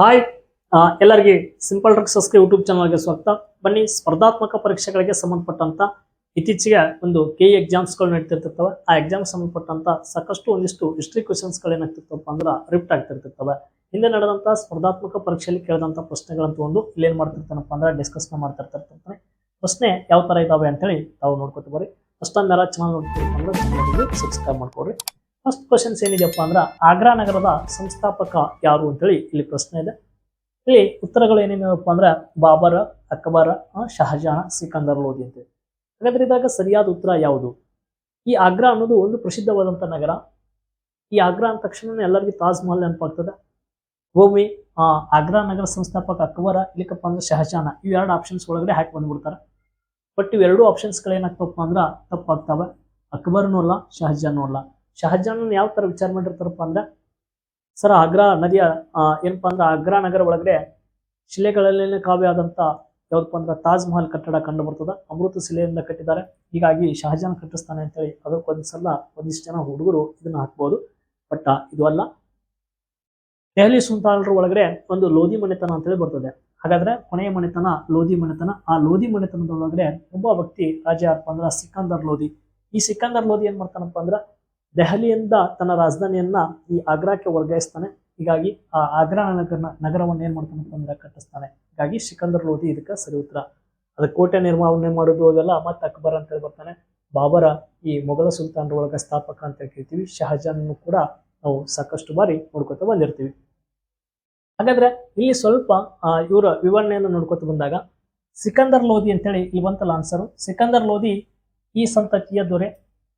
Hi ಎಲ್ಲರಿಗೆ simple ಡ್ರಗ್ಸಸ್ಗೆ YouTube ಚಾನಲ್ಗೆ ಸ್ವಾಗತ. ಬನ್ನಿ, ಸ್ಪರ್ಧಾತ್ಮಕ ಪರೀಕ್ಷೆಗಳಿಗೆ ಸಂಬಂಧಪಟ್ಟಂತ ಇತ್ತೀಚೆಗೆ ಒಂದು ಕೆ ಎಕ್ಸಾಮ್ಸ್ಗಳು ನಡೀತಿರ್ತವೆ ಆ ಎಕ್ಸಾಮ್ ಸಂಬಂಧಪಟ್ಟಂತ ಸಾಕಷ್ಟು ಒಂದಿಷ್ಟು ಹಿಸ್ಟ್ರಿ ಕ್ವಶನ್ಸ್ಗಳು ಏನಾಗ್ತಿರ್ತವಪ್ಪ ಅಂದ್ರೆ ರಿಪ್ಟ್ ಆಗ್ತಿರ್ತಿರ್ತವೆ. ಹಿಂದೆ ನಡೆದಂತ ಸ್ಪರ್ಧಾತ್ಮಕ ಪರೀಕ್ಷೆಯಲ್ಲಿ ಪ್ರಶ್ನೆಗಳಂತ ಒಂದು ಏನ್ ಮಾಡ್ತಿರ್ತಾನಪ್ಪ ಅಂದ್ರೆ ಡಿಸ್ಕಸ್ ಮಾಡ್ತಿರ್ತಿರ್ತಾನೆ. ಪ್ರಶ್ನೆ ಯಾವ ತರ ಇದಾವೆ ಅಂತೇಳಿ ತಾವು ನೋಡ್ಕೊತ ಬರ್ರಿ. ಫಸ್ಟ್ ಟೈಮ್ ಯಾರು ಚಾನಲ್ ನೋಡ್ತಿರ್ತಾರೆ ಅಂದ್ರೆ ಸಬ್ಸ್ಕ್ರೈಬ್ ಮಾಡ್ಕೊಡ್ರಿ. ಫಸ್ಟ್ ಕ್ವಶನ್ಸ್ ಏನಿದೆಯಪ್ಪ ಅಂದ್ರೆ ಆಗ್ರಾ ನಗರದ ಸಂಸ್ಥಾಪಕ ಯಾರು ಅಂತೇಳಿ ಇಲ್ಲಿ ಪ್ರಶ್ನೆ ಇದೆ. ಇಲ್ಲಿ ಉತ್ತರಗಳು ಏನೇನಪ್ಪ ಅಂದ್ರೆ ಬಾಬರ, ಅಕ್ಬರ ಶಹಜಹಾನ್ ಸಿಕಂದರ್ ಲೋಧಿ ಅಂತ ಹಾಗಾದ್ರೆ ಇದಾಗ ಸರಿಯಾದ ಉತ್ತರ ಯಾವುದು? ಈ ಆಗ್ರಾ ಅನ್ನೋದು ಒಂದು ಪ್ರಸಿದ್ಧವಾದಂಥ ನಗರ. ಈ ಆಗ್ರಾ ಅಂದ ತಕ್ಷಣ ಎಲ್ಲರಿಗೂ ತಾಜ್ ಮಹಲ್ ನೆನಪಾಗ್ತದೆ. ಭೂಮಿ ಆಗ್ರಾ ನಗರ ಸಂಸ್ಥಾಪಕ ಅಕ್ಬರ, ಇಲ್ಲಿಕಪ್ಪ ಅಂದ್ರೆ ಶಹಜಹಾನ ಇವು ಎರಡು ಆಪ್ಷನ್ಸ್ ಒಳಗಡೆ ಹಾಕಿ ಬಂದ್ಬಿಡ್ತಾರೆ. ಬಟ್ ಇವೆರಡು ಆಪ್ಷನ್ಸ್ಗಳು ಏನಾಗ್ತಪ್ಪ ಅಂದ್ರೆ ತಪ್ಪಾಗ್ತವೆ. ಅಕ್ಬರ್ನೂ ಅಲ್ಲ ಶಹಜಹಾನೂ ಅಲ್ಲ. ಶಹಜಹಾನ್ ಯಾವ ತರ ವಿಚಾರ ಮಾಡಿರ್ತಾರಪ್ಪ ಅಂದ್ರೆ, ಸರ್ ಆಗ್ರಾ ನದಿಯ ಏನಪ್ಪ ಅಂದ್ರೆ ಆಗ್ರಾ ನಗರ ಒಳಗಡೆ ಶಿಲೆಗಳಲ್ಲಿನ ಕಾವ್ಯ ಆದಂತ ಯಾವ್ದಪ್ಪ ಅಂದ್ರೆ, ತಾಜ್ ಮಹಲ್ ಕಟ್ಟಡ ಕಂಡು ಬರ್ತದ. ಅಮೃತ ಶಿಲೆಯಿಂದ ಕಟ್ಟಿದ್ದಾರೆ. ಹೀಗಾಗಿ ಶಹಜಾನ್ ಕಟ್ಟಿಸ್ತಾನೆ ಅಂತೇಳಿ ಅದಕ್ಕೊಂದ್ಸಲ ಒಂದಿಷ್ಟು ಜನ ಹುಡುಗರು ಇದನ್ನ ಹಾಕ್ಬೋದು. ಬಟ್ ಇದು ಅಲ್ಲ. ದೆಹಲಿ ಸುಲ್ತಾನರ ಒಳಗಡೆ ಒಂದು ಲೋಧಿ ಮನೆತನ ಅಂತೇಳಿ ಬರ್ತದೆ. ಹಾಗಾದ್ರೆ ಕೊನೆಯ ಮನೆತನ ಲೋಧಿ ಮನೆತನ. ಆ ಲೋಧಿ ಮನೆತನದ ಒಳಗಡೆ ಒಬ್ಬ ವ್ಯಕ್ತಿ ರಾಜ ಯಾರಪ್ಪ ಅಂದ್ರೆ, ಸಿಕಂದರ್ ಲೋಧಿ. ಈ ಸಿಕಂದರ್ ಲೋಧಿ ಏನ್ ಮಾಡ್ತಾನಪ್ಪ ಅಂದ್ರೆ ದೆಹಲಿಯಿಂದ ತನ್ನ ರಾಜಧಾನಿಯನ್ನ ಈ ಆಗ್ರಾಕ್ಕೆ ವರ್ಗಾಯಿಸ್ತಾನೆ. ಹೀಗಾಗಿ ಆ ಆಗ್ರಾ ನಗರ ನಗರವನ್ನು ಏನ್ ಮಾಡ್ತಾನೆ ಅಂತಂದ್ರೆ ಕಟ್ಟಿಸ್ತಾನೆ. ಹೀಗಾಗಿ ಸಿಕಂದರ್ ಲೋಧಿ ಇದಕ್ಕೆ ಸರಿ ಉತ್ತರ. ಅದು ಕೋಟೆ ನಿರ್ಮಾಣೆ ಮಾಡೋದು ಅದೆಲ್ಲ ಮತ್ತೆ ಅಕ್ಬರ್ ಅಂತ ಹೇಳಿ ಬರ್ತಾನೆ. ಬಾಬರ ಈ ಮೊಘಲ ಸುಲ್ತಾನರ ಒಳಗ ಸ್ಥಾಪಕ ಅಂತ ಕೇಳ್ತೀವಿ ಶಹಜಾನ್ ಕೂಡ ನಾವು ಸಾಕಷ್ಟು ಬಾರಿ ನೋಡ್ಕೊತ ಬಂದಿರ್ತೀವಿ. ಹಾಗಾದ್ರೆ ಇಲ್ಲಿ ಸ್ವಲ್ಪ ಇವರ ವಿವರಣೆಯನ್ನು ನೋಡ್ಕೊತ ಬಂದಾಗ ಸಿಕಂದರ್ ಲೋಧಿ ಅಂತೇಳಿ ಇಲ್ಲಿ ಬಂತಲ್ಲ ಆನ್ಸರು ಸಿಕಂದರ್ ಲೋಧಿ ಈ ಸಂತತಿಯ ದೊರೆ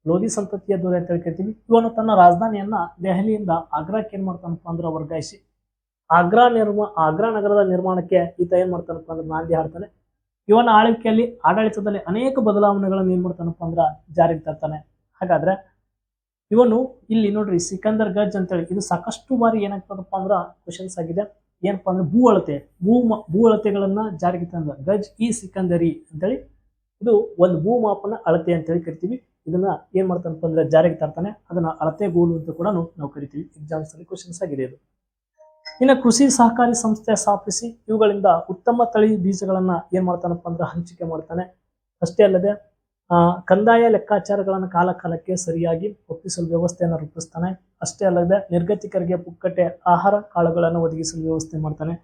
ಲೋಧಿ ಸಂತತಿಯ ದೊರೆ ಅಂತ ಹೇಳಿ ಕೇಳ್ತೀವಿ ಇವನು ತನ್ನ ರಾಜಧಾನಿಯನ್ನ ದೆಹಲಿಯಿಂದ ಆಗ್ರಾಕ್ಕೆ ಏನ್ ಮಾಡ್ತಾನಪ್ಪ ಅಂದ್ರೆ ವರ್ಗಾಯಿಸಿ ಆಗ್ರಾ ನಿರ್ಮ, ಆಗ್ರಾ ನಗರದ ನಿರ್ಮಾಣಕ್ಕೆ ಈತ ಏನ್ ಮಾಡ್ತಾನಪ್ಪ ಅಂದ್ರೆ ನಾಂದಿ ಹಾಡ್ತಾನೆ. ಇವನ ಆಳ್ವಿಕೆಯಲ್ಲಿ ಆಡಳಿತದಲ್ಲಿ ಅನೇಕ ಬದಲಾವಣೆಗಳನ್ನು ಏನ್ ಮಾಡ್ತಾನಪ್ಪ ಅಂದ್ರೆ ಜಾರಿಗೆ ತರ್ತಾನೆ. ಹಾಗಾದ್ರೆ ಇವನು ಇಲ್ಲಿ ನೋಡ್ರಿ ಸಿಕಂದರ್ ಗಜ್ ಅಂತೇಳಿ ಇದು ಸಾಕಷ್ಟು ಬಾರಿ ಏನಾಗ್ತದಪ್ಪ ಅಂದ್ರೆ ಕ್ವಶನ್ಸ್ ಆಗಿದೆ. ಏನಪ್ಪಾ ಅಂದ್ರೆ ಭೂ ಅಳತೆ, ಭೂ ಭೂ ಅಳತೆಗಳನ್ನ ಜಾರಿಗೆ ತಂದ ಗಜ್ ಈ ಸಿಕಂದರಿ ಅಂತೇಳಿ ಇದು ಒಂದು ಭೂಮಾಪನ ಅಳತೆ ಅಂತೇಳಿ ಕರಿತೀವಿ ಇದನ್ನ ಏನ್ ಮಾಡ್ತಾನಪ್ಪ ಅಂದ್ರೆ ಜಾರಿಗೆ ತರ್ತಾನೆ. ಅದನ್ನ ಅಳತೆಗೋಲು ಅಂತ ಕೂಡ ನಾವು ಕರಿತೀವಿ. ಎಕ್ಸಾಮ್ಸ್ ಅಲ್ಲಿ ಕ್ವಶನ್ಸ್ ಆಗಿದೆ ಇದು. ಇನ್ನು ಕೃಷಿ ಸಹಕಾರಿ ಸಂಸ್ಥೆ ಸ್ಥಾಪಿಸಿ ಇವುಗಳಿಂದ ಉತ್ತಮ ತಳಿ ಬೀಜಗಳನ್ನ ಏನ್ ಮಾಡ್ತಾನಪ್ಪ ಅಂದ್ರೆ ಹಂಚಿಕೆ ಮಾಡ್ತಾನೆ. ಅಷ್ಟೇ ಅಲ್ಲದೆ ಆ, ಕಂದಾಯ ಲೆಕ್ಕಾಚಾರಗಳನ್ನು ಕಾಲ ಕಾಲಕ್ಕೆ ಸರಿಯಾಗಿ ಒಪ್ಪಿಸಲು ವ್ಯವಸ್ಥೆಯನ್ನು ರೂಪಿಸ್ತಾನೆ. ಅಷ್ಟೇ ಅಲ್ಲದೆ ನಿರ್ಗತಿಕರಿಗೆ ಪುಕ್ಕಟೆ ಆಹಾರ ಕಾಳುಗಳನ್ನು ಒದಗಿಸಲು ವ್ಯವಸ್ಥೆ ಮಾಡ್ತಾನೆ.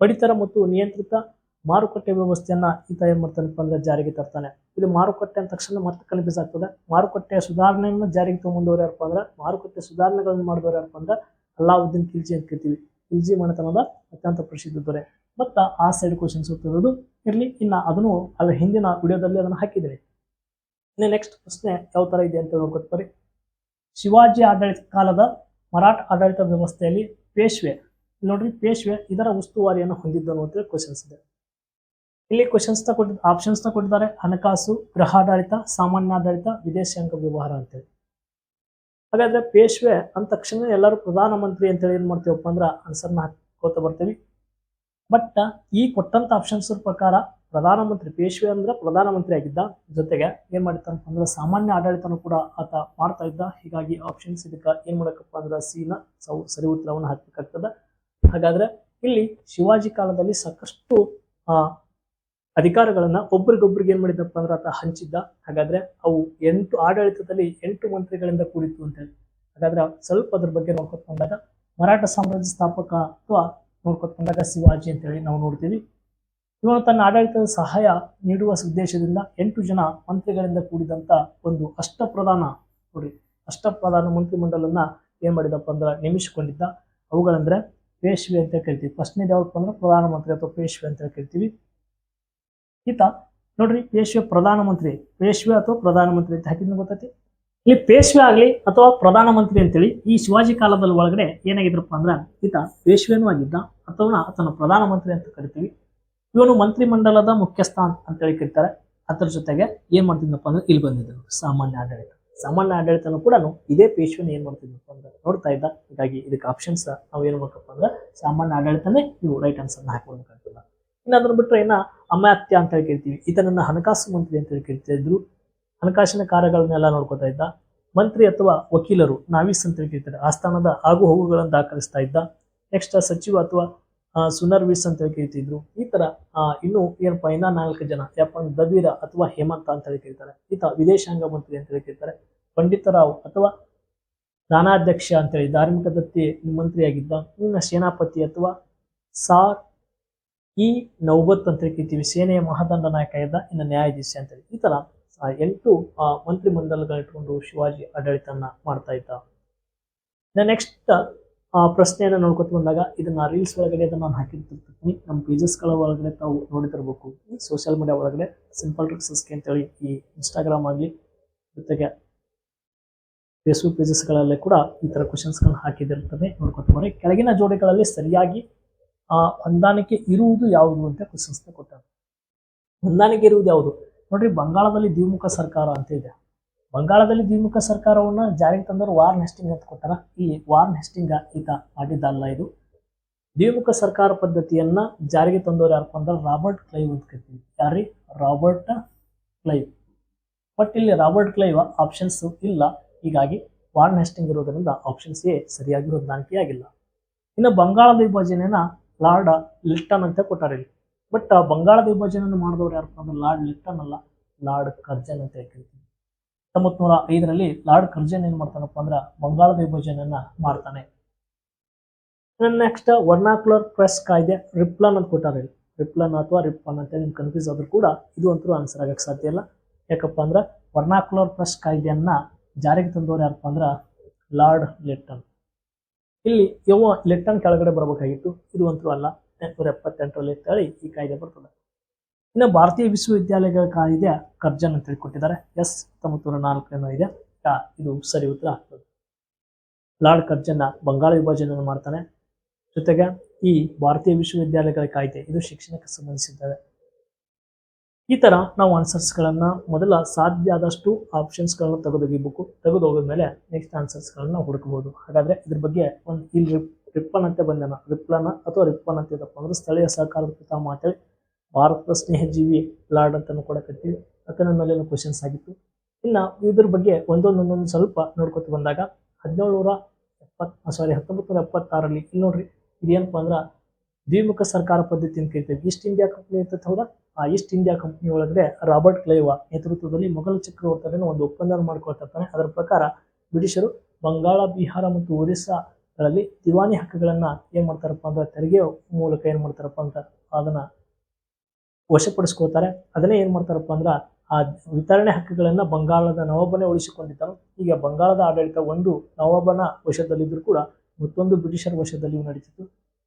ಪಡಿತರ ಮತ್ತು ನಿಯಂತ್ರಿತ ಮಾರುಕಟ್ಟೆ ವ್ಯವಸ್ಥೆಯನ್ನು ಈತ ಏನು ಮಾಡ್ತಾನಪ್ಪ ಅಂದ್ರೆ ಜಾರಿಗೆ ತರ್ತಾನೆ. ಇದು ಮಾರುಕಟ್ಟೆ ಅಂದ ತಕ್ಷಣ ಮತ್ತೆ ಕಲ್ಪಿಸಾಗ್ತದೆ ಮಾರುಕಟ್ಟೆ ಸುಧಾರಣೆಯನ್ನು ಜಾರಿಗೆ ತಗೊಂಡವ್ರು ಯಾರಪ್ಪ ಅಂದ್ರೆ, ಮಾರುಕಟ್ಟೆ ಸುಧಾರಣೆಗಳನ್ನು ಮಾಡಿದವ್ರು ಯಾರಪ್ಪ ಅಂದ್ರೆ ಅಲ್ಲಾವುದ್ದೀನ್ ಖಿಲ್ಜಿ ಅಂತ ಕರಿತೀವಿ. ಖಿಲ್ಜಿ ಮನೆತನದ ಅತ್ಯಂತ ಪ್ರಸಿದ್ಧ ದೊರೆ. ಮತ್ತು ಆ ಸೈಡ್ ಕ್ವಶನ್ಸ್ ಓದ್ತಿರೋದು ಇರ್ಲಿ, ಇನ್ನ ಅದನ್ನು ಅದರ ಹಿಂದಿನ ವಿಡಿಯೋದಲ್ಲಿ ಅದನ್ನು ಹಾಕಿದ್ದೀನಿ. ಇನ್ನು ನೆಕ್ಸ್ಟ್ ಪ್ರಶ್ನೆ ಯಾವ ತರ ಇದೆ ಅಂತ ನೋಡ್ಕೊತ ಬರ್ರಿ. ಶಿವಾಜಿ ಆಡಳಿತ ಕಾಲದ ಮರಾಠ ಆಡಳಿತ ವ್ಯವಸ್ಥೆಯಲ್ಲಿ ಪೇಶ್ವೆ, ಇಲ್ಲಿ ನೋಡ್ರಿ ಪೇಶ್ವೆ ಇದರ ಉಸ್ತುವಾರಿಯನ್ನು ಹೊಂದಿದ್ದನು ಅಂತ ಕ್ವಶನ್ಸ್ ಇದೆ. ಇಲ್ಲಿ ಕ್ವಶನ್ಸ್ನ ಕೊಟ್ಟಿದ್ದ ಆಪ್ಷನ್ಸ್ನ ಕೊಟ್ಟಿದ್ದಾರೆ. ಹಣಕಾಸು, ಗೃಹಾಡಳಿತ ಸಾಮಾನ್ಯ ಆಡಳಿತ ವಿದೇಶಾಂಗ ವ್ಯವಹಾರ ಅಂತೇಳಿ. ಹಾಗಾದ್ರೆ ಪೇಶ್ವೆ ಅಂದ ತಕ್ಷಣ ಎಲ್ಲರೂ ಪ್ರಧಾನಮಂತ್ರಿ ಅಂತೇಳಿ ಏನು ಮಾಡ್ತೀವಪ್ಪ ಅಂದ್ರೆ ಆನ್ಸರ್ನ ಹಾಕೋತ ಬರ್ತೀವಿ. ಬಟ್ ಈ ಕೊಟ್ಟಂತ ಆಪ್ಷನ್ಸ್ ಪ್ರಕಾರ ಪ್ರಧಾನಮಂತ್ರಿ ಪೇಶ್ವೆ ಅಂದ್ರೆ ಪ್ರಧಾನಮಂತ್ರಿ ಆಗಿದ್ದ ಜೊತೆಗೆ ಏನ್ ಮಾಡಿತ್ತಪ್ಪ ಅಂದ್ರೆ ಸಾಮಾನ್ಯ ಆಡಳಿತನೂ ಕೂಡ ಆತ ಮಾಡ್ತಾ ಇದ್ದ. ಹೀಗಾಗಿ ಆಪ್ಷನ್ಸ್ ಇದಕ್ಕೆ ಏನ್ ಮಾಡಕಪ್ಪ ಅಂದ್ರೆ ಸೌ, ಸರಿ ಉತ್ತರವನ್ನು ಹಾಕಬೇಕಾಗ್ತದೆ. ಹಾಗಾದ್ರೆ ಇಲ್ಲಿ ಶಿವಾಜಿ ಕಾಲದಲ್ಲಿ ಸಾಕಷ್ಟು, ಆ ಅಧಿಕಾರಗಳನ್ನ ಒಬ್ರಿಗೊಬ್ರಿಗೆ ಏನ್ ಮಾಡಿದ್ದಪ್ಪ ಅಂದ್ರೆ ಆತ ಹಂಚಿದ್ದ. ಹಾಗಾದ್ರೆ ಅವು ಎಂಟು ಆಡಳಿತದಲ್ಲಿ ಎಂಟು ಮಂತ್ರಿಗಳಿಂದ ಕೂಡಿತ್ತು ಅಂತ ಹೇಳಿ. ಹಾಗಾದ್ರೆ ಸ್ವಲ್ಪ ಅದ್ರ ಬಗ್ಗೆ ನೋಡ್ಕೊತ ಬಂದಾಗ ಮರಾಠ ಸಾಮ್ರಾಜ್ಯ ಸ್ಥಾಪಕ ಅಥವಾ ನೋಡ್ಕೊತ ಬಂದಾಗ ಶಿವಾಜಿ ಅಂತೇಳಿ ನಾವು ನೋಡ್ತೀವಿ. ಇವನು ತನ್ನ ಆಡಳಿತದ ಸಹಾಯ ನೀಡುವ ಉದ್ದೇಶದಿಂದ ಎಂಟು ಜನ ಮಂತ್ರಿಗಳಿಂದ ಕೂಡಿದಂತ ಒಂದು ಅಷ್ಟಪ್ರಧಾನ ನೋಡಿ, ಅಷ್ಟಪ್ರಧಾನ ಮಂತ್ರಿಮಂಡಲನ್ನ ಏನ್ ಮಾಡಿದಪ್ಪ ಅಂದ್ರೆ ನೇಮಿಸಿಕೊಂಡಿದ್ದ. ಅವುಗಳಂದ್ರೆ ಪೇಶ್ವೆ ಅಂತ ಕರಿತೀವಿ. ಫಸ್ಟ್ನೇದು ಯಾವಪ್ಪ ಅಂದ್ರೆ ಪ್ರಧಾನಮಂತ್ರಿ ಅಥವಾ ಪೇಶ್ವೆ ಅಂತ ಕರಿತೀವಿ. ಈತ ನೋಡ್ರಿ, ಪೇಶ್ವೆ ಪ್ರಧಾನಮಂತ್ರಿ, ಪೇಶ್ವೆ ಅಥವಾ ಪ್ರಧಾನಮಂತ್ರಿ ಅಂತ ಹಾಕಿದ್ನ ಗೊತ್ತೈತಿ? ಇಲ್ಲಿ ಪೇಶ್ವೆ ಆಗಲಿ ಅಥವಾ ಪ್ರಧಾನಮಂತ್ರಿ ಅಂತೇಳಿ ಈ ಶಿವಾಜಿ ಕಾಲದಲ್ಲಿ ಒಳಗಡೆ ಏನಾಗಿದ್ರಪ್ಪ ಅಂದ್ರೆ ಈತ ಪೇಶ್ವೆನೂ ಆಗಿದ್ದ ಅಥವಾ ಆತನ ಪ್ರಧಾನಮಂತ್ರಿ ಅಂತ ಕರಿತೀವಿ. ಇವನು ಮಂತ್ರಿಮಂಡಲದ ಮುಖ್ಯಸ್ಥ ಅಂತ- ಅಂತೇಳಿ ಕರೀತಾರೆ. ಅದರ ಜೊತೆಗೆ ಏನ್ ಮಾಡ್ತಿದ್ನಪ್ಪ ಅಂದ್ರೆ ಇಲ್ಲಿ ಬಂದಿದ್ದರು ಸಾಮಾನ್ಯ ಆಡಳಿತ. ಸಾಮಾನ್ಯ ಆಡಳಿತನೂ ಕೂಡ ಇದೇ ಪೇಶ್ವೆನ ಏನ್ ಮಾಡ್ತಿದ್ನಪ್ಪ ಅಂದ್ರೆ ನೋಡ್ತಾ ಇದ್ದ. ಹೀಗಾಗಿ ಇದಕ್ಕೆ ಆಪ್ಷನ್ಸ್ ನಾವು ಏನ್ ಮಾಡ್ಬೇಕಪ್ಪ ಅಂದ್ರೆ ಸಾಮಾನ್ಯ ಆಡಳಿತನೇ ನೀವು ರೈಟ್ ಆನ್ಸರ್ನ ಹಾಕೊಳ್ಬೇಕಾಗ್ತದೆ ಇನ್ನು ಅದನ್ನು ಬಿಟ್ರೆ ಇನ್ನ ಅಮಾತ್ಯ ಅಂತ ಹೇಳಿ ಕೇಳ್ತೀವಿ. ಈತನನ್ನ ಹಣಕಾಸು ಮಂತ್ರಿ ಅಂತ ಹೇಳಿ ಕೇಳ್ತಾ ಇದ್ರು. ಹಣಕಾಸಿನ ಕಾರ್ಯಗಳನ್ನೆಲ್ಲ ನೋಡ್ಕೋತಾ ಇದ್ದ. ಮಂತ್ರಿ ಅಥವಾ ವಕೀಲರು ನಾವೀಸ್ ಅಂತ ಹೇಳಿ ಕೇಳ್ತಾರೆ. ಆಸ್ಥಾನದ ಆಗು ಹೋಗುಗಳನ್ನು ದಾಖಲಿಸ್ತಾ ಇದ್ದ. ನೆಕ್ಸ್ಟ್ ಸಚಿವ ಅಥವಾ ಸುನರ್ವೀಸ್ ಅಂತ ಹೇಳಿ ಕೇಳ್ತಿದ್ರು. ಈ ತರ ಇನ್ನೂ ಏನಪ್ಪ, ಇನ್ನ ನಾಲ್ಕು ಜನ. ಅಂದ್ರೆ ದಬೀರ ಅಥವಾ ಹೇಮಂತ ಅಂತ ಹೇಳಿ ಕೇಳ್ತಾರೆ. ಈತ ವಿದೇಶಾಂಗ ಮಂತ್ರಿ ಅಂತ ಹೇಳಿ ಕೇಳ್ತಾರೆ. ಪಂಡಿತರಾವ್ ಅಥವಾ ದಾನಾಧ್ಯಕ್ಷ ಅಂತೇಳಿ ಧಾರ್ಮಿಕ ದತ್ತಿ ಮಂತ್ರಿಯಾಗಿದ್ದ. ಇನ್ನು ಸೇನಾಪತಿ ಅಥವಾ ಸಾರ್ ಈ ನೌಬತ್ ಅಂತ ಇದ್ದೀವಿ ಸೇನೆಯ ಮಹಾದಂಡ ನಾಯಕ ಇದ್ದ ಇನ್ನು ನ್ಯಾಯಾಧೀಶ ಅಂತೇಳಿ ಈ ತರ ಆ, ಎಂಟು ಆ, ಮಂತ್ರಿ ಮಂಡಲಗಳಿಟ್ಕೊಂಡು ಶಿವಾಜಿ ಆಡಳಿತನ ಮಾಡ್ತಾ ಇದ್ದ. ನೆಕ್ಸ್ಟ್ ಪ್ರಶ್ನೆಯನ್ನು ನೋಡ್ಕೊತ ಬಂದಾಗ ಇದನ್ನ ರೀಲ್ಸ್ ಒಳಗಡೆ ಅದನ್ನ ನಾನು ಹಾಕಿರ್ತಿರ್ತೀನಿ. ನಮ್ಮ ಪೇಜಸ್ಗಳ ಒಳಗಡೆ ತಾವು ನೋಡಿತಿರ್ಬೇಕು ಈ ಸೋಷಿಯಲ್ ಮೀಡಿಯಾ ಒಳಗಡೆ ಸಿಂಪಲ್ ಟ್ರಿಕ್ಸಸ್ಗೆ ಅಂತೇಳಿ ಈ ಇನ್ಸ್ಟಾಗ್ರಾಮ್ ಆಗಲಿ ಜೊತೆಗೆ ಫೇಸ್ಬುಕ್ ಪೇಜಸ್ಗಳಲ್ಲೇ ಕೂಡ ಈ ಥರ ಕ್ವಶನ್ಸ್ಗಳನ್ನ ಹಾಕಿದಿರ್ತದೆ ನೋಡ್ಕೊತಾರೆ ಕೆಳಗಿನ ಜೋಡಿಗಳಲ್ಲಿ ಸರಿಯಾಗಿ ಆ ಹೊಂದಾಣಿಕೆ ಇರುವುದು ಯಾವುದು ಅಂತ ಪ್ರಶಸ್ತಿ ಕೊಟ್ಟರು. ಹೊಂದಾಣಿಕೆ ಇರುವುದು ಯಾವುದು? ನೋಡ್ರಿ, ಬಂಗಾಳದಲ್ಲಿ ದ್ವಿಮುಖ ಸರ್ಕಾರ ಅಂತ ಇದೆ. ಬಂಗಾಳದಲ್ಲಿ ದ್ವಿಮುಖ ಸರ್ಕಾರವನ್ನ ಜಾರಿಗೆ ತಂದವರು ವಾರ್ನ್ ಹೆಸ್ಟಿಂಗ್ ಅಂತ ಕೊಟ್ಟಾರ. ಈ ವಾರ್ನ್ ಹೆಸ್ಟಿಂಗ್ ಈತ ಮಾಡಿದ್ದಲ್ಲ ಇದು. ದ್ವಿಮುಖ ಸರ್ಕಾರ ಪದ್ಧತಿಯನ್ನ ಜಾರಿಗೆ ತಂದವರು ಯಾರಪ್ಪ ಅಂದ್ರೆ ರಾಬರ್ಟ್ ಕ್ಲೈವ್ ಅಂತ ಕರಿತೀವಿ. ಯಾರೀ ರಾಬರ್ಟ್ ಕ್ಲೈವ್. ಬಟ್ ಇಲ್ಲಿ ರಾಬರ್ಟ್ ಕ್ಲೈವ್ ಆಪ್ಷನ್ಸ್ ಇಲ್ಲ. ಹೀಗಾಗಿ ವಾರ್ನ್ ಹೆಸ್ಟಿಂಗ್ ಇರೋದರಿಂದ ಆಪ್ಷನ್ಸ್ ಎ ಸರಿಯಾಗಿ ಹೊಂದಾಣಿಕೆಯಾಗಿಲ್ಲ. ಇನ್ನು ಬಂಗಾಳದ ವಿಭಜನೆನ ಲಾರ್ಡ್ ಲಿಟ್ಟನ್ ಅಂತ ಕೊಟ್ಟಾರೆ ಇಲ್ಲಿ. ಬಟ್ ಬಂಗಾಳದ ವಿಭಜನೆಯನ್ನು ಮಾಡಿದವರು ಯಾರಪ್ಪ ಅಂದ್ರೆ ಲಾರ್ಡ್ ಲಿಟ್ಟನ್ ಅಲ್ಲ, ಲಾರ್ಡ್ ಕರ್ಜನ್ ಅಂತ ಹೇಳ್ತೀವಿ. ಹತ್ತೊಂಬತ್ತು ನೂರ ಐದರಲ್ಲಿ ಲಾರ್ಡ್ ಕರ್ಜನ್ ಏನು ಮಾಡ್ತಾನಪ್ಪ ಅಂದ್ರೆ ಬಂಗಾಳದ ವಿಭಜನೆಯನ್ನ ಮಾಡ್ತಾನೆ. ನೆಕ್ಸ್ಟ್ ವರ್ನಾಕ್ಯುಲರ್ ಪ್ರೆಸ್ ಕಾಯ್ದೆ ರಿಪ್ಲನ್ ಅಂತ ಕೊಟ್ಟಾರೆ ಇಲ್ಲಿ. ರಿಪ್ಲನ್ ಅಥವಾ ರಿಪ್ಪನ್ ಅಂತ ನಿಮ್ಗೆ ಕನ್ಫ್ಯೂಸ್ ಆದ್ರೂ ಕೂಡ ಇದು ಅಂತೂ ಆನ್ಸರ್ ಆಗಕ್ಕೆ ಸಾಧ್ಯ ಇಲ್ಲ. ಯಾಕಪ್ಪ ಅಂದ್ರೆ ವರ್ನಾಕ್ಯುಲರ್ ಪ್ರೆಸ್ ಕಾಯ್ದೆಯನ್ನ ಜಾರಿಗೆ ತಂದವರು ಯಾರಪ್ಪ ಅಂದ್ರೆ ಲಾರ್ಡ್ ಲಿಟ್ಟನ್ ಇಲ್ಲಿ ಯವ ಲೆಟ್ಟನ್ ಕೆಳಗಡೆ ಬರಬೇಕಾಗಿತ್ತು. ಇದು ಅಂತೂ ಅಲ್ಲ ಎಂಟುನೂರ ಎಪ್ಪತ್ತೆಂಟರಲ್ಲಿ ತಳಿ ಈ ಕಾಯ್ದೆ ಬರ್ತದೆ. ಇನ್ನು ಭಾರತೀಯ ವಿಶ್ವವಿದ್ಯಾಲಯಗಳ ಕಾಯ್ದೆ ಕರ್ಜನ್ ಅಂತ ಹೇಳಿ ಕೊಟ್ಟಿದ್ದಾರೆ. ಎಸ್ ಹತ್ತೊಂಬತ್ತು ನೂರ ನಾಲ್ಕೇನೋ ಇದೆ ಇದು ಸರಿ ಉತ್ತರ ಆಗ್ತದೆ. ಲಾರ್ಡ್ ಕರ್ಜನ್ನ ಬಂಗಾಳ ವಿಭಜನೆಯನ್ನು ಮಾಡ್ತಾನೆ. ಜೊತೆಗೆ ಈ ಭಾರತೀಯ ವಿಶ್ವವಿದ್ಯಾಲಯಗಳ ಕಾಯ್ದೆ ಇದು ಶಿಕ್ಷಣಕ್ಕೆ ಸಂಬಂಧಿಸಿದ್ದಾವೆ. ಈ ತರ ನಾವು ಆನ್ಸರ್ಸ್ಗಳನ್ನು ಮೊದಲ ಸಾಧ್ಯ ಆದಷ್ಟು ಆಪ್ಷನ್ಸ್ಗಳನ್ನು ತೆಗೆದೊಗಿಬೇಕು ತೆಗೆದು ಹೋಗಿದ್ಮೇಲೆ ನೆಕ್ಸ್ಟ್ ಆನ್ಸರ್ಸ್ಗಳನ್ನ ಹುಡುಕಬಹುದು ಹಾಗಾದರೆ ಇದ್ರ ಬಗ್ಗೆ ಒಂದು ಇಲ್ಲಿ ರಿಪ್ ರಿಪ್ಪನ್ ಅಂತ ಬಂದನ? ರಿಪ್ಲನ ಅಥವಾ ರಿಪ್ಪನ್ ಅಂತ ಇದಪ್ಪ ಅಂದ್ರೆ ಸ್ಥಳೀಯ ಸಹಕಾರದ ಪಿತಾಮಹ ಅಂತೇಳಿ ಭಾರತದ ಸ್ನೇಹಜೀವಿ ಲಾರ್ಡ್ ಅಂತಲೂ ಕೂಡ ಕಟ್ಟಿವಿ ಅದನ್ನ ಮೇಲೆ ಕ್ವಶನ್ಸ್ ಆಗಿತ್ತು. ಇನ್ನು ಇದ್ರ ಬಗ್ಗೆ ಒಂದೊಂದೊಂದೊಂದು ಸ್ವಲ್ಪ ನೋಡ್ಕೊತ ಬಂದಾಗ ಹದಿನೇಳು ನೂರ ಎಪ್ಪತ್ ಸಾರಿ ಹತ್ತೊಂಬತ್ತು ನೂರ ಎಪ್ಪತ್ತಾರಲ್ಲಿ ಇಲ್ಲಿ ನೋಡ್ರಿ ಇದೇನಪ್ಪ ಅಂದ್ರ ದ್ವಿಮುಖ ಸರ್ಕಾರ ಪದ್ಧತಿ ಅಂತ ಕರಿತೀವಿ ಈಸ್ಟ್ ಇಂಡಿಯಾ ಕಂಪ್ನಿ ಇರ್ತೈತೆ ಆ ಈಸ್ಟ್ ಇಂಡಿಯಾ ಕಂಪ್ನಿ ಒಳಗಡೆ ರಾಬರ್ಟ್ ಕ್ಲೈವ ನೇತೃತ್ವದಲ್ಲಿ ಮೊಘಲ್ ಚಕ್ರವರ್ತಿಯನ್ನು ಒಂದು ಒಪ್ಪಂದ ಮಾಡ್ಕೊಳ್ತಿರ್ತಾನೆ ಅದರ ಪ್ರಕಾರ ಬ್ರಿಟಿಷರು ಬಂಗಾಳ, ಬಿಹಾರ ಮತ್ತು ಒರಿಸ್ಸಾಗಳಲ್ಲಿ ದಿವಾನಿ ಹಕ್ಕುಗಳನ್ನ ಏನ್ ಮಾಡ್ತಾರಪ್ಪ ಅಂದ್ರೆ ತೆರಿಗೆ ಮೂಲಕ ಏನ್ ಮಾಡ್ತಾರಪ್ಪ ಅಂತ ಅದನ್ನ ವಶಪಡಿಸ್ಕೊಳ್ತಾರೆ. ಅದನ್ನೇ ಏನ್ ಮಾಡ್ತಾರಪ್ಪ ಅಂದ್ರೆ ಆ ವಿತರಣೆ ಹಕ್ಕುಗಳನ್ನ ಬಂಗಾಳದ ನವಾಬನೇ ಉಳಿಸಿಕೊಂಡಿದ್ದರು ಈಗ ಬಂಗಾಳದ ಆಡಳಿತ ಒಂದು ನವಾಬನ ವಶದಲ್ಲಿದ್ದರೂ ಕೂಡ ಮತ್ತೊಂದು ಬ್ರಿಟಿಷರ ವಶದಲ್ಲಿ ನಡೀತಿತ್ತು.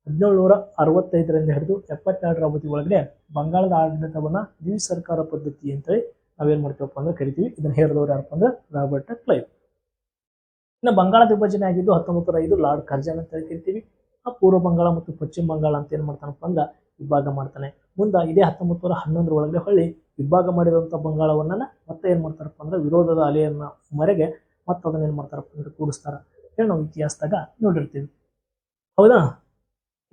ಹದಿನೇಳು ನೂರ ಅರವತ್ತೈದರಿಂದ ಹಿಡಿದು ಎಪ್ಪತ್ತೆರಡರ ಅವಧಿ ಒಳಗಡೆ ಬಂಗಾಳದ ಆಡಳಿತವನ್ನ ದ್ವಿ ಸರ್ಕಾರ ಪದ್ಧತಿ ಅಂತೇಳಿ ನಾವೇನು ಮಾಡ್ತೇವಪ್ಪ ಅಂದ್ರೆ ಕರಿತೀವಿ. ಇದನ್ನ ಹೇಳಿದವರು ಯಾರಪ್ಪ ಅಂದ್ರೆ ರಾಬರ್ಟ್ ಕ್ಲೈವ್. ಇನ್ನು ಬಂಗಾಳದ ವಿಭಜನೆ ಆಗಿದ್ದು ಹತ್ತೊಂಬತ್ತು ಐದು ಲಾರ್ಡ್ ಕರ್ಜನ್ ಅಂತ ಕರಿತೀವಿ. ಆ ಪೂರ್ವ ಬಂಗಾಳ ಮತ್ತು ಪಶ್ಚಿಮ ಬಂಗಾಳ ಅಂತ ಏನು ಮಾಡ್ತಾನಪ್ಪ ಅಂದ್ರೆ ವಿಭಾಗ ಮಾಡ್ತಾನೆ. ಮುಂದೆ ಇದೇ ಹತ್ತೊಂಬತ್ತು ನೂರ ಹನ್ನೊಂದರ ಒಳಗಡೆ ಹೊಳ್ಳಿ ವಿಭಾಗ ಮಾಡಿದಂಥ ಬಂಗಾಳವನ್ನ ಮತ್ತೆ ಏನು ಮಾಡ್ತಾರಪ್ಪ ಅಂದ್ರೆ ವಿರೋಧದ ಅಲೆಯನ್ನ ಮರೆಗೆ ಮತ್ತೆ ಅದನ್ನ ಏನು ಮಾಡ್ತಾರಪ್ಪ ಅಂದ್ರೆ ಕೂಡಿಸ್ತಾರೆ. ಹೇಳಿ ನಾವು ಇತಿಹಾಸದಾಗ ನೋಡಿರ್ತೀವಿ. ಹೌದಾ?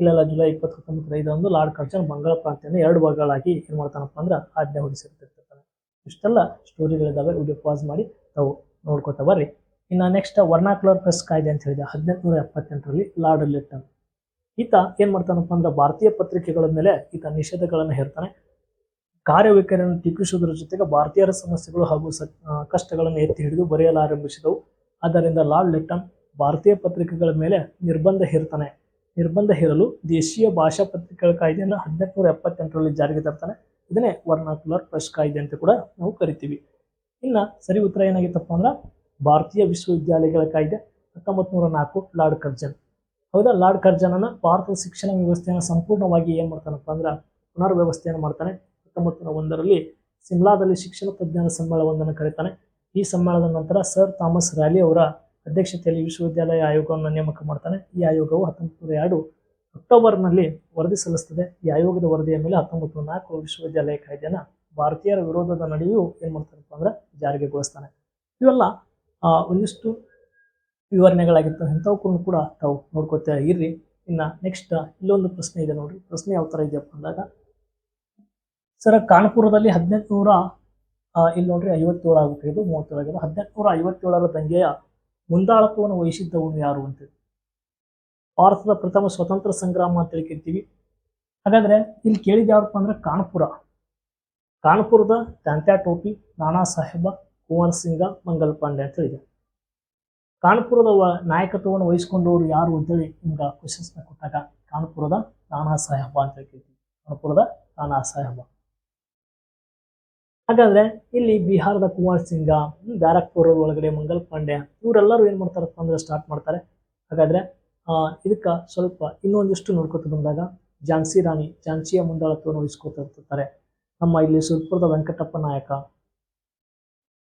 ಇಲ್ಲೆಲ್ಲ ಜುಲೈ ಇಪ್ಪತ್ತು ಹತ್ತೊಂಬತ್ತರ ಐದರಂದು ಲಾರ್ಡ್ ಕರ್ಜನ್ ಬಂಗಾಳ ಪ್ರಾಂತ್ಯನ ಎರಡು ಭಾಗಗಳಾಗಿ ಏನು ಮಾಡ್ತಾನಪ್ಪ ಅಂದ್ರೆ ಆಜ್ಞೆ ಹೊಡಿಸಿರ್ತಿರ್ತಾನೆ ಇಷ್ಟೆಲ್ಲ ಸ್ಟೋರಿಗಳಿದ್ದಾವೆ ವಿಡಿಯೋ ಪಾಸ್ ಮಾಡಿ ತಾವು ನೋಡ್ಕೊತಾ ಬರ್ರಿ. ಇನ್ನ ನೆಕ್ಸ್ಟ್ ವರ್ನಾಕ್ಲರ್ ಪ್ರೆಸ್ ಕಾಯ್ದೆ ಅಂತ ಹೇಳಿದೆ, ಹದಿನೆಂಟುನೂರ ಎಪ್ಪತ್ತೆಂಟರಲ್ಲಿ ಲಾರ್ಡ್ ಲಿಟ್ಟನ್ ಈತ ಏನು ಮಾಡ್ತಾನಪ್ಪ ಅಂದ್ರೆ ಭಾರತೀಯ ಪತ್ರಿಕೆಗಳ ಮೇಲೆ ಈತ ನಿಷೇಧಗಳನ್ನು ಹೇರ್ತಾನೆ. ಕಾರ್ಯವೈಖರಿಯನ್ನು ಟೀಕಿಸುವುದರ ಜೊತೆಗೆ ಭಾರತೀಯರ ಸಮಸ್ಯೆಗಳು ಹಾಗೂ ಸ ಕಷ್ಟಗಳನ್ನು ಎತ್ತಿ ಹಿಡಿದು ಬರೆಯಲಾರಂಭಿಸಿದವು. ಆದ್ದರಿಂದ ಲಾರ್ಡ್ ಲಿಟ್ಟನ್ ಭಾರತೀಯ ಪತ್ರಿಕೆಗಳ ಮೇಲೆ ನಿರ್ಬಂಧ ಹೇರ್ತಾನೆ. ನಿರ್ಬಂಧ ಹೇರಲು ದೇಶೀಯ ಭಾಷಾ ಪತ್ರಿಕೆಗಳ ಕಾಯ್ದೆಯನ್ನು ಹದಿನೆಂಟುನೂರ ಎಪ್ಪತ್ತೆಂಟರಲ್ಲಿ ಜಾರಿಗೆ ತರ್ತಾನೆ. ಇದನ್ನೇ ವರ್ನಾಕುಲರ್ ಪ್ರೆಸ್ ಕಾಯ್ದೆ ಅಂತ ಕೂಡ ನಾವು ಕರಿತೀವಿ. ಇನ್ನು ಸರಿ ಉತ್ತರ ಏನಾಗಿತ್ತಪ್ಪ ಅಂದ್ರೆ ಭಾರತೀಯ ವಿಶ್ವವಿದ್ಯಾಲಯಗಳ ಕಾಯ್ದೆ ಹತ್ತೊಂಬತ್ತು ನೂರ ನಾಲ್ಕು ಲಾರ್ಡ್ ಕರ್ಜನ್. ಹೌದಾ? ಲಾರ್ಡ್ ಕರ್ಜನನ ಭಾರತದ ಶಿಕ್ಷಣ ವ್ಯವಸ್ಥೆಯನ್ನು ಸಂಪೂರ್ಣವಾಗಿ ಏನು ಮಾಡ್ತಾನಪ್ಪ ಅಂದ್ರೆ ಪುನರ್ ವ್ಯವಸ್ಥೆಯನ್ನು ಮಾಡ್ತಾನೆ. ಹತ್ತೊಂಬತ್ತು ನೂರ ಒಂದರಲ್ಲಿ ಸಿಮ್ಲಾದಲ್ಲಿ ಶಿಕ್ಷಣ ತಜ್ಞರ ಸಮ್ಮೇಳನವೊಂದನ್ನು ಕರೀತಾನೆ. ಈ ಸಮ್ಮೇಳನದ ನಂತರ ಸರ್ ಥಾಮಸ್ ರ್ಯಾಲಿ ಅವರ ಅಧ್ಯಕ್ಷತೆಯಲ್ಲಿ ವಿಶ್ವವಿದ್ಯಾಲಯ ಆಯೋಗವನ್ನು ನೇಮಕ ಮಾಡ್ತಾನೆ. ಈ ಆಯೋಗವು ಹತ್ತೊಂಬತ್ತು ನೂರ ಎರಡು ಅಕ್ಟೋಬರ್ನಲ್ಲಿ ವರದಿ ಸಲ್ಲಿಸ್ತದೆ. ಈ ಆಯೋಗದ ವರದಿಯ ಮೇಲೆ ಹತ್ತೊಂಬತ್ತು ನೂರ ನಾಲ್ಕು ವಿಶ್ವವಿದ್ಯಾಲಯ ಕಾಯ್ದೆನ ಭಾರತೀಯರ ವಿರೋಧದ ನಡೆಯೂ ಏನು ಮಾಡ್ತಾರಪ್ಪ ಅಂದ್ರೆ ಜಾರಿಗೆಗೊಳಿಸ್ತಾನೆ. ಇವೆಲ್ಲ ಒಂದಿಷ್ಟು ವಿವರಣೆಗಳಾಗಿತ್ತು. ಇಂಥವಕ್ಕೂ ಕೂಡ ತಾವು ನೋಡ್ಕೋತಾ ಇರ್ರಿ. ಇನ್ನು ನೆಕ್ಸ್ಟ್ ಇಲ್ಲೊಂದು ಪ್ರಶ್ನೆ ಇದೆ ನೋಡ್ರಿ. ಪ್ರಶ್ನೆ ಯಾವ ಥರ ಇದೆಯಪ್ಪ ಅಂದಾಗ, ಸರ್ ಕಾನ್ಪುರದಲ್ಲಿ ಹದಿನೆಂಟುನೂರ ಇಲ್ಲಿ ನೋಡ್ರಿ ಐವತ್ತೇಳು ಆಗುತ್ತೆ ಇದು ಆಗಿದೆ ಹದಿನೆಂಟುನೂರ ಐವತ್ತೇಳರ ದಂಗೆಯ ಮುಂದಾಳತ್ವವನ್ನು ವಹಿಸಿದ್ದವನು ಯಾರು ಅಂತ. ಭಾರತದ ಪ್ರಥಮ ಸ್ವತಂತ್ರ ಸಂಗ್ರಾಮ ಅಂತ ಹೇಳಿ ಕರಿತೀವಿ ಹಾಗಾದ್ರೆ ಇಲ್ಲಿ ಕೇಳಿದ ಯಾರಪ್ಪ ಅಂದ್ರೆ ಕಾನ್ಪುರ. ಕಾನ್ಪುರದ ಕಾಂತ್ಯಾ ಟೋಪಿ, ನಾನಾ ಸಾಹೇಬ, ಕುಮಾರ್ ಸಿಂಗ, ಮಂಗಲ್ ಪಾಂಡೆ ಅಂತ ಹೇಳಿದೆ. ಕಾನ್ಪುರದ ನಾಯಕತ್ವವನ್ನು ವಹಿಸಿಕೊಂಡವರು ಯಾರು ಅಂತೇಳಿ ನಿಮ್ಗೆ ಕ್ವಶನ್ಸ್ನ ಕೊಟ್ಟಾಗ ಕಾನ್ಪುರದ ನಾನಾ ಸಾಹೇಬ ಅಂತ ಹೇಳ್ತೀವಿ ಕಾನ್ಪುರದ ನಾನಾ ಸಾಹೇಬ. ಹಾಗಾದ್ರೆ ಇಲ್ಲಿ ಬಿಹಾರದ ಕುಮಾರ್ ಸಿಂಗ, ಬ್ಯಾರಕ್ಪುರ ಒಳಗಡೆ ಮಂಗಲ್ ಪಾಂಡ್ಯ, ಇವರೆಲ್ಲರೂ ಏನು ಮಾಡ್ತಾರಪ್ಪ ಅಂದ್ರೆ ಸ್ಟಾರ್ಟ್ ಮಾಡ್ತಾರೆ. ಹಾಗಾದ್ರೆ ಇದಕ್ಕೆ ಸ್ವಲ್ಪ ಇನ್ನೊಂದಿಷ್ಟು ನೋಡ್ಕೊತ ಬಂದಾಗ ಝಾನ್ಸಿ ರಾಣಿ, ಝಾನ್ಸಿಯ ಮುಂದಾಳತ್ವವನ್ನು ವಹಿಸ್ಕೊತಿರ್ತಾರೆ ನಮ್ಮ ಇಲ್ಲಿ ಸುರ್ಪುರದ ವೆಂಕಟಪ್ಪ ನಾಯಕ.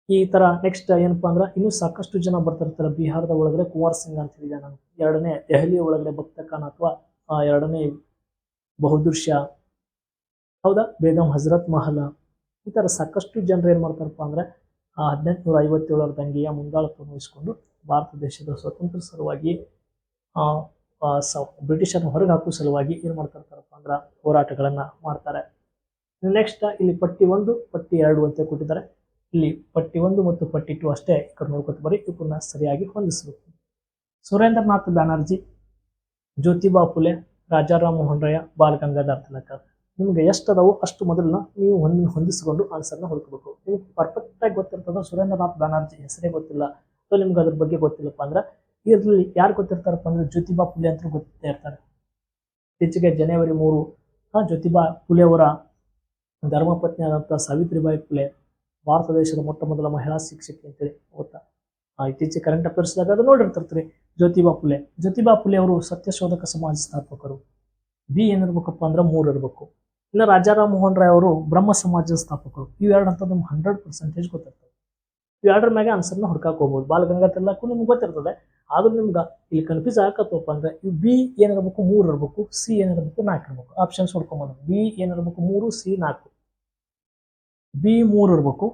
ಈ ತರ ನೆಕ್ಸ್ಟ್ ಏನಪ್ಪ ಅಂದ್ರೆ ಇನ್ನೂ ಸಾಕಷ್ಟು ಜನ ಬರ್ತಿರ್ತಾರೆ ಬಿಹಾರದ ಒಳಗಡೆ ಕುಮಾರ್ ಸಿಂಗ್ ಅಂತ ಹೇಳಿದೆ ನಾನು. ಎರಡನೇ ದೆಹಲಿಯ ಒಳಗಡೆ ಭಕ್ತ ಖಾನ್ ಅಥವಾ ಎರಡನೇ ಬಹುದೃಶ್ಯ. ಹೌದಾ? ಬೇಗಂ ಹಜರತ್ ಮಹಲ್. ಈ ಥರ ಸಾಕಷ್ಟು ಜನರು ಏನು ಮಾಡ್ತಾರಪ್ಪ ಅಂದ್ರೆ ಹದಿನೆಂಟುನೂರ ಐವತ್ತೇಳರ ದಂಗೆಯ ಮುಂದಾಳತ್ವವನ್ನು ವಹಿಸಿಕೊಂಡು ಭಾರತ ದೇಶದ ಸ್ವತಂತ್ರ ಸಲುವಾಗಿ ಬ್ರಿಟಿಷರನ್ನು ಹೊರಗೆ ಹಾಕುವ ಸಲುವಾಗಿ ಏನು ಮಾಡ್ತಾ ಅಂದ್ರೆ ಹೋರಾಟಗಳನ್ನು ಮಾಡ್ತಾರೆ. ನೆಕ್ಸ್ಟ್ ಇಲ್ಲಿ ಪಟ್ಟಿ ಒಂದು, ಪಟ್ಟಿ ಎರಡು ಅಂತ ಕೊಟ್ಟಿದ್ದಾರೆ. ಇಲ್ಲಿ ಪಟ್ಟಿ ಒಂದು ಮತ್ತು ಪಟ್ಟಿ ಟು ಅಷ್ಟೇ ಈ ಕಡೆ ನೋಡ್ಕೊತ ಬರೀ ಇವನ್ನ ಸರಿಯಾಗಿ ಹೊಂದಿಸಬೇಕು. ಸುರೇಂದ್ರನಾಥ್ ಬ್ಯಾನರ್ಜಿ, ಜ್ಯೋತಿಬಾ ಫುಲೆ, ರಾಜಾರಾಮ್ ಮೋಹನ್ ರಾಯ ಬಾಲ್ ಗಂಗಾಧರ್ ನಿಮ್ಗೆ ಎಷ್ಟು ಅದಾವೋ ಅಷ್ಟು ಮೊದಲನ್ನ ನೀವು ಹೊಂದಿ, ಹೊಂದಿಸಿಕೊಂಡು ಆನ್ಸರ್ನ ಹುಡುಕಬೇಕು. ನಿಮ್ಗೆ ಪರ್ಫೆಕ್ಟ್ ಆಗಿ ಗೊತ್ತಿರ್ತದ ಸುರೇಂದ್ರನಾಥ್ ಬ್ಯಾನರ್ಜಿ ಹೆಸರೇ ಗೊತ್ತಿಲ್ಲ. ಸೊ ನಿಮ್ಗೆ ಅದ್ರ ಬಗ್ಗೆ ಗೊತ್ತಿಲ್ಲಪ್ಪ ಅಂದ್ರೆ ಇದರಲ್ಲಿ ಯಾರು ಗೊತ್ತಿರ್ತಾರಪ್ಪ ಅಂದ್ರೆ ಜ್ಯೋತಿಬಾ ಪುಲೆ ಅಂತ ಗೊತ್ತೇ ಇರ್ತಾರೆ. ಇತ್ತೀಚೆಗೆ ಜನವರಿ ಮೂರು ಜ್ಯೋತಿಬಾ ಪುಲೆ ಅವರ ಧರ್ಮಪತ್ನಿ ಆದಂಥ ಸಾವಿತ್ರಿಬಾಯಿ ಪುಲೆ ಭಾರತ ದೇಶದ ಮೊಟ್ಟ ಮೊದಲ ಮಹಿಳಾ ಶಿಕ್ಷಕಿ ಅಂತೇಳಿ ಗೊತ್ತಾ. ಇತ್ತೀಚೆಗೆ ಕರೆಂಟ್ ಅಫೇರ್ಸ್ದಾಗ ಅದು ನೋಡಿರ್ತಿರ್ತೀರಿ ಜ್ಯೋತಿಬಾ ಪುಲೆ. ಜ್ಯೋತಿಬಾ ಪುಲೆ ಅವರು ಸತ್ಯಶೋಧಕ ಸಮಾಜ ಸ್ಥಾಪಕರು. ಬಿ ಏನಿರ್ಬೇಕಪ್ಪ ಅಂದ್ರೆ ಮೂರು ಇರಬೇಕು. ಇನ್ನು ರಾಜಾರಾಮ್ ಮೋಹನ್ ರಾಯ್ ಅವರು ಬ್ರಹ್ಮ ಸಮಾಜದ ಸ್ಥಾಪಕರು. ಇವೆರಡು ಅಂತ ನಮ್ಗೆ ಹಂಡ್ರೆಡ್ ಪರ್ಸೆಂಟೇಜ್ ಗೊತ್ತಿರ್ತದೆ. ಇವೆರಡರ ಮ್ಯಾಗೆ ಆನ್ಸರ್ನ ಹುಡ್ಕಾಕ್ ಹೋಗ್ಬೋದು. ಬಾಲಗಂಗಾ ತಿಲಕ್ಕೂ ನಿಮ್ಗೆ ಗೊತ್ತಿರ್ತದೆ. ಆದ್ರೂ ನಿಮ್ಗೆ ಇಲ್ಲಿ ಕನ್ಫ್ಯೂಸ್ ಆಗತ್ತಪ್ಪ ಅಂದ್ರೆ ಬಿ ಏನಿರಬೇಕು ಮೂರು ಇರಬೇಕು ಸಿ ಏನಿರಬೇಕು ನಾಲ್ಕು ಇರಬೇಕು. ಆಪ್ಷನ್ಸ್ ಹುಡ್ಕೊಂಬೋದು. ಬಿ ಏನಿರಬೇಕು ಮೂರು ಸಿ ನಾಲ್ಕು. ಬಿ ಮೂರು ಇರಬೇಕು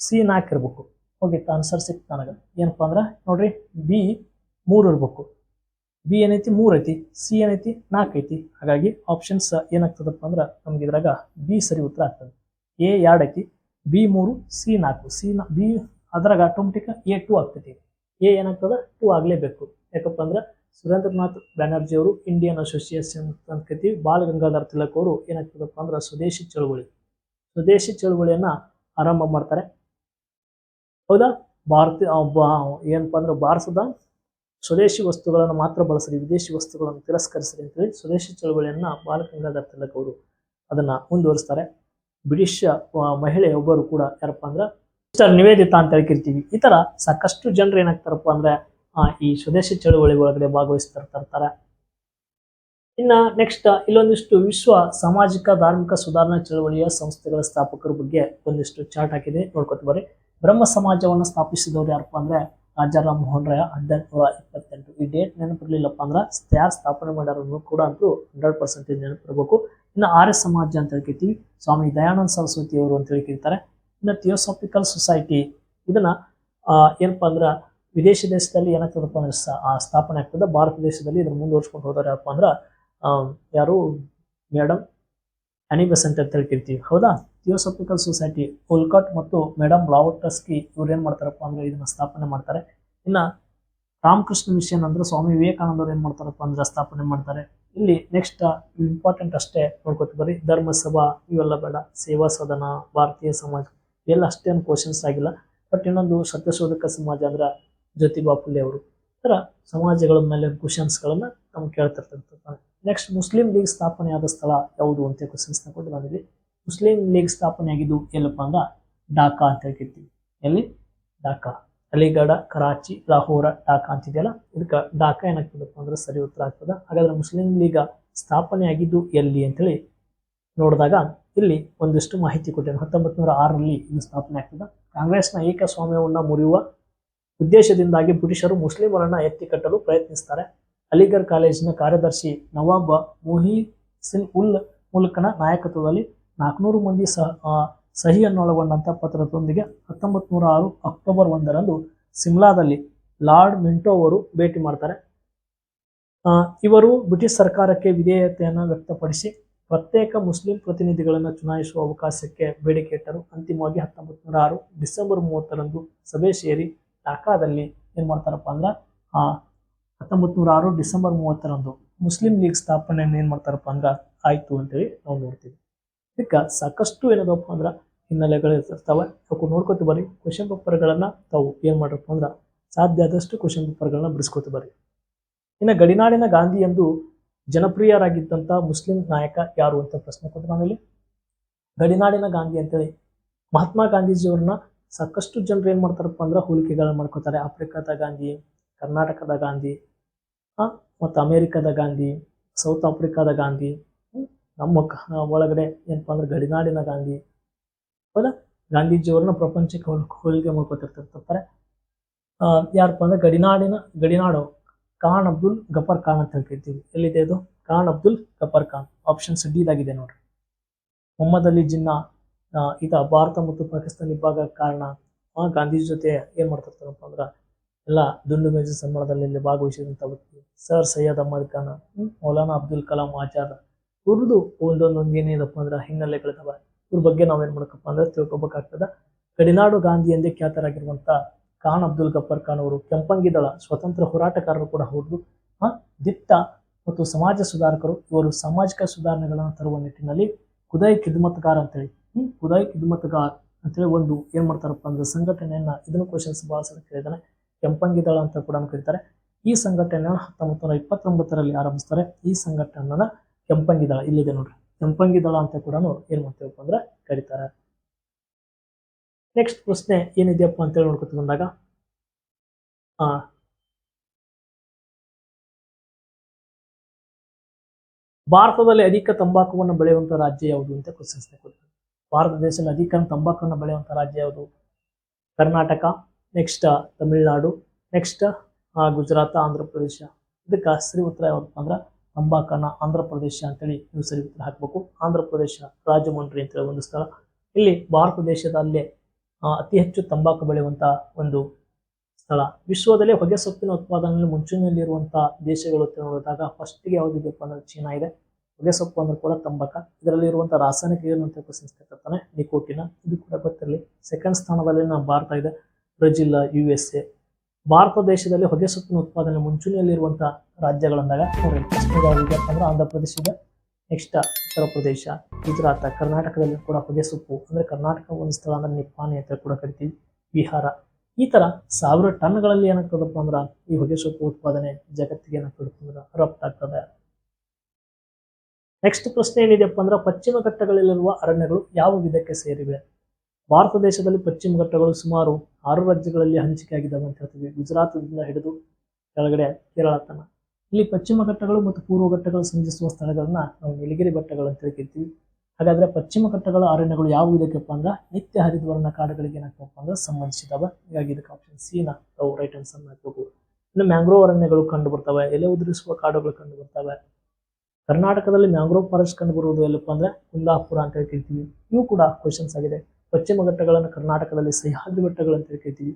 ಸಿ ನಾಲ್ಕು ಇರಬೇಕು. ಹೋಗಿತ್ತು. ಆನ್ಸರ್ ಸಿಕ್ತು ನನಗೆ. ಏನಪ್ಪ ಅಂದ್ರೆ ನೋಡ್ರಿ ಬಿ ಮೂರು ಇರಬೇಕು. ಬಿ ಏನೈತಿ? ಮೂರು ಐತಿ. ಸಿ ಏನೈತಿ? ನಾಲ್ಕು ಐತಿ. ಹಾಗಾಗಿ ಆಪ್ಷನ್ಸ್ ಏನಾಗ್ತದಪ್ಪ ಅಂದ್ರೆ ನಮ್ಗೆ ಇದ್ರಾಗ ಬಿ ಸರಿ ಉತ್ತರ ಆಗ್ತದೆ. ಎ ಎರಡು ಐತಿ. ಬಿ ಮೂರು ಸಿ ನಾಲ್ಕು. ಸಿ ನಾ ಬಿ ಅದ್ರಾಗ ಆಟೋಮೆಟಿಕ್ ಎ ಟು ಆಗ್ತೈತಿ. ಎ ಏನಾಗ್ತದ? ಟು ಆಗಲೇಬೇಕು. ಯಾಕಪ್ಪ ಅಂದ್ರೆ ಸುರೇಂದ್ರನಾಥ್ ಬ್ಯಾನರ್ಜಿ ಅವರು ಇಂಡಿಯನ್ ಅಸೋಸಿಯೇಷನ್ ಅಂತ ಕರಿತೀವಿ. ಬಾಲ ಗಂಗಾಧರ್ ತಿಲಕ್ ಅವರು ಏನಾಗ್ತದಪ್ಪ ಅಂದ್ರೆ ಸ್ವದೇಶಿ ಚಳುವಳಿ. ಸ್ವದೇಶಿ ಚಳವಳಿಯನ್ನ ಆರಂಭ ಮಾಡ್ತಾರೆ. ಹೌದಾ? ಭಾರತ ಏನಪ್ಪ ಅಂದ್ರೆ ಭಾರತದ ಸ್ವದೇಶಿ ವಸ್ತುಗಳನ್ನು ಮಾತ್ರ ಬಳಸ್ರಿ ವಿದೇಶಿ ವಸ್ತುಗಳನ್ನು ತಿರಸ್ಕರಿಸ್ರಿ ಅಂತೇಳಿ ಸ್ವದೇಶಿ ಚಳವಳಿಯನ್ನು ಬಾಲ ಗಂಗಾಧರ್ ತಿಲಕ್ ಅವರು ಅದನ್ನ ಮುಂದುವರಿಸ್ತಾರೆ. ಬ್ರಿಟಿಷ್ ಆ, ಮಹಿಳೆ ಒಬ್ಬರು ಕೂಡ ಯಾರಪ್ಪ ಅಂದ್ರೆ ಮಿಸ್ಟರ್ ನಿವೇದಿತಾ ಅಂತ ಹೇಳ್ಕಿರ್ತೀವಿ. ಈ ಥರ ಸಾಕಷ್ಟು ಜನರು ಏನಾಗ್ತಾರಪ್ಪ ಅಂದ್ರೆ ಈ ಸ್ವದೇಶಿ ಚಳವಳಿ ಒಳಗಡೆ ಭಾಗವಹಿಸ್ತಿರ್ತಾರೆ ಇನ್ನ ನೆಕ್ಸ್ಟ್ ಇಲ್ಲೊಂದಿಷ್ಟು ವಿಶ್ವ ಸಾಮಾಜಿಕ ಧಾರ್ಮಿಕ ಸುಧಾರಣಾ ಚಳವಳಿಯ ಸಂಸ್ಥೆಗಳ ಸ್ಥಾಪಕರ ಬಗ್ಗೆ ಒಂದಿಷ್ಟು ಚಾರ್ಟ್ ಹಾಕಿದೆ ನೋಡ್ಕೊತ ಬರ್ರಿ. ಬ್ರಹ್ಮ ಸಮಾಜವನ್ನು ಸ್ಥಾಪಿಸಿದವರು ಯಾರಪ್ಪ ಅಂದ್ರೆ ರಾಜಾರಾಮ್ ಮೋಹನ್ ರಾಯ ಹದಿನೆಂಟುನೂರ ಇಪ್ಪತ್ತೆಂಟು. ಈ ಡೇಟ್ ನೆನಪಿರ್ಲಿಲ್ಲಪ್ಪ ಅಂದ್ರೆ ಯಾರು ಸ್ಥಾಪನೆ ಮಾಡ್ಯಾರನ್ನು ಕೂಡ ಅಂತೂ ಹಂಡ್ರೆಡ್ ಪರ್ಸೆಂಟೇಜ್ ನೆನಪಿರಬೇಕು. ಇನ್ನು ಆರ್ಯ ಸಮಾಜ ಅಂತ ಹೇಳ್ಕಿರ್ತೀವಿ ಸ್ವಾಮಿ ದಯಾನಂದ ಸರಸ್ವತಿ ಅವರು ಅಂತ ಹೇಳ್ಕಿರ್ತಾರೆ ಇನ್ನು ಥಿಯೋಸಾಫಿಕಲ್ ಸೊಸೈಟಿ ಇದನ್ನ ಏನಪ್ಪ ಅಂದ್ರೆ ವಿದೇಶಿ ದೇಶದಲ್ಲಿ ಏನಾಗ್ತದಪ್ಪ ಅಂದ್ರೆ ಸ್ಥಾಪನೆ ಆಗ್ತದೆ. ಭಾರತ ದೇಶದಲ್ಲಿ ಇದನ್ನು ಮುಂದುವರ್ಸ್ಕೊಂಡು ಹೋದಾರೆ ಯಾರಪ್ಪ ಅಂದ್ರೆ ಯಾರು ಮೇಡಮ್ ಅನಿಬಸ್ ಅಂತ ಹೇಳ್ತಿರ್ತೀವಿ ಹೌದಾ? ಥಿಯೋಸಫಿಕಲ್ ಸೊಸೈಟಿ ಓಲ್ಕಾಟ್ ಮತ್ತು ಮೇಡಮ್ ಲಾವಟಸ್ಕಿ ಇವ್ರು ಏನು ಮಾಡ್ತಾರಪ್ಪ ಅಂದ್ರೆ ಇದನ್ನು ಸ್ಥಾಪನೆ ಮಾಡ್ತಾರೆ. ಇನ್ನು ರಾಮಕೃಷ್ಣ ಮಿಷನ್ ಅಂದ್ರೆ ಸ್ವಾಮಿ ವಿವೇಕಾನಂದರು ಏನು ಮಾಡ್ತಾರಪ್ಪ ಅಂದ್ರೆ ಸ್ಥಾಪನೆ ಮಾಡ್ತಾರೆ. ಇಲ್ಲಿ ನೆಕ್ಸ್ಟ್ ಇಂಪಾರ್ಟೆಂಟ್ ಅಷ್ಟೇ ನೋಡ್ಕೊತ ಬರ್ರಿ. ಧರ್ಮಸಭಾ, ಇವೆಲ್ಲ ಬೇಡ. ಸೇವಾ ಸದನ ಭಾರತೀಯ ಸಮಾಜ, ಇವೆಲ್ಲ ಅಷ್ಟೇನು ಕ್ವಶನ್ಸ್ ಆಗಿಲ್ಲ. ಬಟ್ ಇನ್ನೊಂದು ಸತ್ಯಶೋಧಕ ಸಮಾಜ ಅಂದ್ರೆ ಜ್ಯೋತಿಬಾ ಫುಲೆ ಅವರು ಥರ ಸಮಾಜಗಳ ಮೇಲೆ ಕ್ವಶನ್ಸ್ಗಳನ್ನ ನಮ್ಗೆ ಕೇಳ್ತಿರ್ತಾರೆ ನೆಕ್ಸ್ಟ್ ಮುಸ್ಲಿಂ ಲೀಗ್ ಸ್ಥಾಪನೆಯಾದ ಸ್ಥಳ ಯಾವುದು ಅಂತ ಕ್ವಶನ್ಸ್ನ ಕೊಟ್ಟು ಬಂದಿದ್ವಿ ಮುಸ್ಲಿಂ ಲೀಗ್ ಸ್ಥಾಪನೆ ಆಗಿದ್ದು ಎಲ್ಲಪ್ಪ ಅಂದ್ರೆ ಢಾಕಾ ಅಂತ ಹೇಳ್ತಿರ್ತೀವಿ ಎಲ್ಲಿ? ಢಾಕಾ ಅಲಿಗಢ, ಕರಾಚಿ, ಲಾಹೋರ ಢಾಕಾ ಅಂತಿದೆಯಲ್ಲ? ಇದಕ್ಕೆ ಢಾಕಾ ಏನಾಗ್ತದಪ್ಪ ಅಂದ್ರೆ ಸರಿ ಉತ್ತರ ಆಗ್ತದೆ. ಹಾಗಾದ್ರೆ ಮುಸ್ಲಿಂ ಲೀಗ ಸ್ಥಾಪನೆ ಆಗಿದ್ದು ಎಲ್ಲಿ ಅಂತೇಳಿ ನೋಡಿದಾಗ ಇಲ್ಲಿ ಒಂದಿಷ್ಟು ಮಾಹಿತಿ ಕೊಟ್ಟೆ ಹತ್ತೊಂಬತ್ತು ನೂರ ಆರರಲ್ಲಿ ಇದು ಸ್ಥಾಪನೆ ಆಗ್ತದೆ. ಕಾಂಗ್ರೆಸ್ನ ಏಕಸ್ವಾಮ್ಯವನ್ನು ಮುರಿಯುವ ಉದ್ದೇಶದಿಂದಾಗಿ ಬ್ರಿಟಿಷರು ಮುಸ್ಲಿಮರನ್ನ ಎತ್ತಿ ಕಟ್ಟಲು ಪ್ರಯತ್ನಿಸ್ತಾರೆ. ಅಲಿಗರ್ ಕಾಲೇಜಿನ ಕಾರ್ಯದರ್ಶಿ ನವಾಬ್ ಮುಹಿಸಿನ್ ಉಲ್ ಮುಲ್ಕನ ನಾಯಕತ್ವದಲ್ಲಿ ನಾಲ್ಕುನೂರು ಮಂದಿ ಸಹ ಸಹಿಯನ್ನೊಳಗೊಂಡಂಥ ಪತ್ರದೊಂದಿಗೆ ಹತ್ತೊಂಬತ್ತು ನೂರ ಆರು ಅಕ್ಟೋಬರ್ ಒಂದರಂದು ಸಿಮ್ಲಾದಲ್ಲಿ ಲಾರ್ಡ್ ಮಿಂಟೋ ಅವರು ಭೇಟಿ ಮಾಡ್ತಾರೆ. ಇವರು ಬ್ರಿಟಿಷ್ ಸರ್ಕಾರಕ್ಕೆ ವಿಧೇಯತೆಯನ್ನು ವ್ಯಕ್ತಪಡಿಸಿ ಪ್ರತ್ಯೇಕ ಮುಸ್ಲಿಂ ಪ್ರತಿನಿಧಿಗಳನ್ನು ಚುನಾಯಿಸುವ ಅವಕಾಶಕ್ಕೆ ಬೇಡಿಕೆ ಇಟ್ಟರು. ಅಂತಿಮವಾಗಿ ಹತ್ತೊಂಬತ್ತು ನೂರ ಆರು ಡಿಸೆಂಬರ್ ಮೂವತ್ತರಂದು ಸಭೆ ಸೇರಿ ಢಾಕಾದಲ್ಲಿ ಏನು ಮಾಡ್ತಾರಪ್ಪ ಅಂದ್ರೆ ಹತ್ತೊಂಬತ್ತು ನೂರ ಆರು ಡಿಸೆಂಬರ್ ಮೂವತ್ತರಂದು ಮುಸ್ಲಿಂ ಲೀಗ್ ಸ್ಥಾಪನೆಯನ್ನು ಏನು ಮಾಡ್ತಾರಪ್ಪ ಅಂದ್ರೆ, ಆಯಿತು ಅಂತೇಳಿ ನಾವು ನೋಡ್ತೀವಿ. ಇದಕ್ಕೆ ಸಾಕಷ್ಟು ಏನದಪ್ಪ ಅಂದ್ರೆ ಹಿನ್ನೆಲೆಗಳು ಇರ್ತಾವೆ. ಅವಕ್ಕೆ ನೋಡ್ಕೊತ ಬರ್ರಿ ಕ್ವಶನ್ ಪೇಪರ್ಗಳನ್ನು ತಾವು ಏನು ಮಾಡ್ರಪ್ಪ ಅಂದ್ರೆ ಸಾಧ್ಯ ಆದಷ್ಟು ಕ್ವಶನ್ ಪೇಪರ್ಗಳನ್ನ ಬಿಡಿಸ್ಕೊತ ಬರ್ರಿ. ಇನ್ನು ಗಡಿನಾಡಿನ ಗಾಂಧಿ ಎಂದು ಜನಪ್ರಿಯರಾಗಿದ್ದಂಥ ಮುಸ್ಲಿಂ ನಾಯಕ ಯಾರು ಅಂತ ಪ್ರಶ್ನೆ ಕೊಟ್ಟು ನಾನಿಲ್ಲಿ. ಗಡಿನಾಡಿನ ಗಾಂಧಿ ಅಂತೇಳಿ ಮಹಾತ್ಮ ಗಾಂಧೀಜಿಯವ್ರನ್ನ ಸಾಕಷ್ಟು ಜನರು ಏನು ಮಾಡ್ತಾರಪ್ಪ ಅಂದ್ರೆ ಹೋಲಿಕೆಗಳನ್ನ ಮಾಡ್ಕೋತಾರೆ. ಆಫ್ರಿಕಾದ ಗಾಂಧಿ, ಕರ್ನಾಟಕದ ಗಾಂಧಿ ಮತ್ತು ಅಮೇರಿಕಾದ ಗಾಂಧಿ, ಸೌತ್ ಆಫ್ರಿಕಾದ ಗಾಂಧಿ ನಮ್ಮ ಒಳಗಡೆ ಏನಪ್ಪ ಅಂದ್ರೆ ಗಡಿನಾಡಿನ ಗಾಂಧಿ, ಹೌದಾ? ಗಾಂಧೀಜಿಯವ್ರನ್ನ ಪ್ರಪಂಚಕ್ಕೆ ಹೋಲ್ ಹೋಲಿಕೆ ಮಾಡ್ಕೊತಿರ್ತಿರ್ತಾರೆ ಯಾರಪ್ಪ ಅಂದ್ರೆ ಗಡಿನಾಡಿನ, ಗಡಿನಾಡು, ಖಾನ್ ಅಬ್ದುಲ್ ಗಫರ್ ಖಾನ್ ಅಂತ ಹೇಳ್ತಿರ್ತೀವಿ. ಎಲ್ಲಿದೆ ಇದು Khan Abdul Ghaffar Khan. Options D ಇದಾಗಿದೆ ನೋಡ್ರಿ. ಮೊಹಮ್ಮದ್ ಅಲಿ ಜಿನ್ನಾ ಈತ ಭಾರತ ಮತ್ತು ಪಾಕಿಸ್ತಾನ ಇಬ್ಬಾಗ ಕಾರಣ. ಗಾಂಧೀಜಿ ಜೊತೆ ಏನ್ ಮಾಡ್ತಿರ್ತಾರಪ್ಪ ಅಂದ್ರ ಎಲ್ಲ ದುಂಡು ಮೇಜು ಇಲ್ಲಿ ಭಾಗವಹಿಸಿದಂತ ವ್ಯಕ್ತಿ. ಸರ್ ಸೈಯದ್ ಅಹಮದ್ ಖಾನ್ ಮೌಲಾನಾ ಅಬ್ದುಲ್ ಕಲಾಂ ಆಜಾದ್. ಇವ್ರದ್ದು ಒಂದೊಂದೊಂದು ಏನಿದಪ್ಪ ಅಂದ್ರೆ ಹಿನ್ನೆಲೆಗಳಿದಾವೆ ಇವ್ರ ಬಗ್ಗೆ ನಾವೇನ್ ಮಾಡಕಪ್ಪ ಅಂದ್ರೆ ತಿಳ್ಕೊಬೇಕಾಗ್ತದ. ಗಡಿನಾಡು ಗಾಂಧಿ ಎಂದೇ ಖ್ಯಾತರಾಗಿರುವಂತ ಖಾನ್ ಅಬ್ದುಲ್ ಗಫರ್ ಖಾನ್ ಅವರು ಕೆಂಪಂಗಿ ದಳ ಸ್ವತಂತ್ರ ಹೋರಾಟಗಾರರು ಕೂಡ ಹೌದು. ಆ, ದಿಟ್ಟ ಮತ್ತು ಸಮಾಜ ಸುಧಾರಕರು ಇವರು ಸಾಮಾಜಿಕ ಸುಧಾರಣೆಗಳನ್ನು ತರುವ ನಿಟ್ಟಿನಲ್ಲಿ ಖುದಾಯಿ ಖಿದ್ಮತ್ಗಾರ್ ಅಂತೇಳಿ. ಹ್ಮ್? ಖುದಾಯಿ ಖಿದ್ಮತ್ಗಾರ್ ಅಂತೇಳಿ ಒಂದು ಏನ್ ಮಾಡ್ತಾರಪ್ಪ ಅಂದ್ರೆ ಸಂಘಟನೆಯನ್ನ ಇದನ್ನು ಕ್ವಶನ್ಸ್ ಬಹಳ ಸಲ ಕೇಳಿದಾನೆ. ಕೆಂಪಂಗಿ ದಳ ಅಂತ ಕೂಡ ಕರೀತಾರೆ. ಈ ಸಂಘಟನೆಯನ್ನು ಹತ್ತೊಂಬತ್ತು ನೂರ ಇಪ್ಪತ್ತೊಂಬತ್ತರಲ್ಲಿ ಆರಂಭಿಸ್ತಾರೆ. ಈ ಸಂಘಟನೆಯನ್ನ ಕೆಂಪಂಗಿ ದಳ ಇಲ್ಲಿದೆ ನೋಡ್ರಿ. ಕೆಂಪಂಗಿ ದಳ ಅಂತ ಕೂಡ ಏನ್ ಮಾಡ್ತೇವಪ್ಪ ಅಂದ್ರೆ ಕರೀತಾರೆ. ನೆಕ್ಸ್ಟ್ ಪ್ರಶ್ನೆ ಏನಿದೆಯಪ್ಪ ಅಂತೇಳಿ ನೋಡ್ಕೊತ ಬಂದಾಗ, ಆ, ಭಾರತದಲ್ಲಿ ಅಧಿಕ ತಂಬಾಕುವನ್ನು ಬೆಳೆಯುವಂತ ರಾಜ್ಯ ಯಾವುದು ಅಂತ ಕ್ವಶನ್ಸ್ ಕೊಡ್ತಾರೆ. ಭಾರತ ದೇಶದಲ್ಲಿ ಅಧಿಕ ತಂಬಾಕನ್ನು ಬೆಳೆಯುವಂತ ರಾಜ್ಯ ಯಾವುದು? ಕರ್ನಾಟಕ ನೆಕ್ಸ್ಟ್ ತಮಿಳುನಾಡು ನೆಕ್ಸ್ಟ್ ಗುಜರಾತ್ ಆಂಧ್ರ ಪ್ರದೇಶ ಇದಕ್ಕೆ ಸರಿ ಉತ್ತರ ಯಾವುದಪ್ಪ ಅಂದ್ರೆ ತಂಬಾಕನ್ನ ಆಂಧ್ರ ಪ್ರದೇಶ ಅಂತೇಳಿ ನೀವು ಸರಿ ಉತ್ತರ ಹಾಕಬೇಕು. ಆಂಧ್ರ ಪ್ರದೇಶ ರಾಜಮಂಡ್ರಿ ಅಂತೇಳಿ ಒಂದು ಸ್ಥಳ. ಇಲ್ಲಿ ಭಾರತ ದೇಶದಲ್ಲೇ ಅತಿ ಹೆಚ್ಚು ತಂಬಾಕು ಬೆಳೆಯುವಂತ ಒಂದು ಸ್ಥಳ. ವಿಶ್ವದಲ್ಲೇ ಹೊಗೆ ಸೊಪ್ಪಿನ ಉತ್ಪಾದನೆಯಲ್ಲಿ ಮುಂಚೂಣಿಯಲ್ಲಿರುವಂತಹ ದೇಶಗಳು ಅಂತ ನೋಡಿದಾಗ ಫಸ್ಟ್ಗೆ ಯಾವುದಿದೆಯಪ್ಪ ಅಂದ್ರೆ ಚೀನಾ ಇದೆ. ಹೊಗೆ ಸೊಪ್ಪು ಅಂದ್ರೆ ಕೂಡ ತಂಬಾಕ. ಇದರಲ್ಲಿ ಇರುವಂತಹ ರಾಸಾಯನಿಕ ಏನು ಅಂತ ಕೇಳ್ತಾನೆ ನಿಕೋಟಿನ ಇದು ಕೂಡ ಗೊತ್ತಿರಲಿ. ಸೆಕೆಂಡ್ ಸ್ಥಾನದಲ್ಲಿ ನಮ್ಮ ಭಾರತ ಇದೆ. Brazil U S A Bharat ದೇಶದಲ್ಲಿ ಹೊಗೆ ಸೊಪ್ಪಿನ ಉತ್ಪಾದನೆ ಮುಂಚೂಣಿಯಲ್ಲಿರುವಂಥ ರಾಜ್ಯಗಳಂದಾಗ ಯಾವುದಿದೆಯಪ್ಪ ಅಂದ್ರೆ ಆಂಧ್ರ ಪ್ರದೇಶ ಇದೆ. ನೆಕ್ಸ್ಟ್ ಉತ್ತರ ಪ್ರದೇಶ, ಗುಜರಾತ್, ಕರ್ನಾಟಕದಲ್ಲಿ ಕೂಡ ಹೊಗೆ ಸೊಪ್ಪು ಅಂದ್ರೆ ಕರ್ನಾಟಕ ಒಂದು ಸ್ಥಳ ಅಂದರೆ ನಿಪ್ಪಾನಿ ಅಂತ ಕೂಡ ಕರಿತೀವಿ. ಬಿಹಾರ ಈ ತರ ಸಾವಿರ ಟನ್ಗಳಲ್ಲಿ ಏನಾಗ್ತದಪ್ಪ ಅಂದ್ರ ಈ ಹೊಗೆ ಸೊಪ್ಪು ಉತ್ಪಾದನೆ ಜಗತ್ತಿಗೆ ಏನಾಗ್ತದಪ್ಪ ಅಂದ್ರ ರಫ್ತಾಗ್ತದೆ ನೆಕ್ಸ್ಟ್ ಪ್ರಶ್ನೆ ಏನಿದೆಯಪ್ಪ ಅಂದ್ರೆ ಪಶ್ಚಿಮ ಘಟ್ಟಗಳಲ್ಲಿರುವ ಅರಣ್ಯಗಳು ಯಾವ ವಿಧಕ್ಕೆ ಸೇರಿವೆ? ಭಾರತ ದೇಶದಲ್ಲಿ ಪಶ್ಚಿಮ ಘಟ್ಟಗಳು ಸುಮಾರು ಆರು ರಾಜ್ಯಗಳಲ್ಲಿ ಹಂಚಿಕೆ ಆಗಿದ್ದಾವೆ ಅಂತ ಹೇಳ್ತೀವಿ. ಗುಜರಾತದಿಂದ ಹಿಡಿದು ಕೆಳಗಡೆ ಕೇರಳ ತನ ಇಲ್ಲಿ ಪಶ್ಚಿಮ ಘಟ್ಟಗಳು ಮತ್ತು ಪೂರ್ವ ಘಟ್ಟಗಳು ಸಂಧಿಸುವ ಸ್ಥಳಗಳನ್ನ ನಾವು ನೀಲಗಿರಿ ಬೆಟ್ಟಗಳು ಅಂತ ಹೇಳ್ತೀವಿ ಹಾಗಾದ್ರೆ ಪಶ್ಚಿಮ ಘಟ್ಟಗಳ ಅರಣ್ಯಗಳು ಯಾವ ಇದಕ್ಕಪ್ಪ ಅಂದ್ರೆ ನಿತ್ಯ ಹರಿದ್ವರ್ಣ ಕಾಡುಗಳಿಗೆ ಏನಾಗ್ತಪ್ಪ ಅಂದ್ರೆ ಸಂಬಂಧಿಸಿದವ ಹೀಗಾಗಿ ಇದಕ್ಕೆ ಆಪ್ಷನ್ ಸಿ ನ ನಾವು ರೈಟ್ ಆನ್ಸರ್ ಹಾಕಬೇಕು. ಇನ್ನು ಮ್ಯಾಂಗ್ರೋವ್ ಅರಣ್ಯಗಳು ಕಂಡು ಬರ್ತವೆ. ಎಲೆ ಉದುರಿಸುವ ಕಾಡುಗಳು ಕಂಡು ಬರ್ತವೆ. ಕರ್ನಾಟಕದಲ್ಲಿ ಮ್ಯಾಂಗ್ರೋವ್ ಫಾರೆಸ್ಟ್ ಕಂಡು ಬರುವುದು ಎಲ್ಲಪ್ಪ ಅಂದ್ರೆ ಕುಂದಾಪುರ ಅಂತ ಹೇಳ್ತಿರ್ತೀವಿ. ಇವು ಕೂಡ ಕ್ವಶನ್ಸ್ ಆಗಿದೆ. ಪಶ್ಚಿಮ ಘಟ್ಟಗಳನ್ನು ಕರ್ನಾಟಕದಲ್ಲಿ ಸಹ್ಯಾದ್ರಿ ಬೆಟ್ಟಗಳಂತ ಕರಿತೀವಿ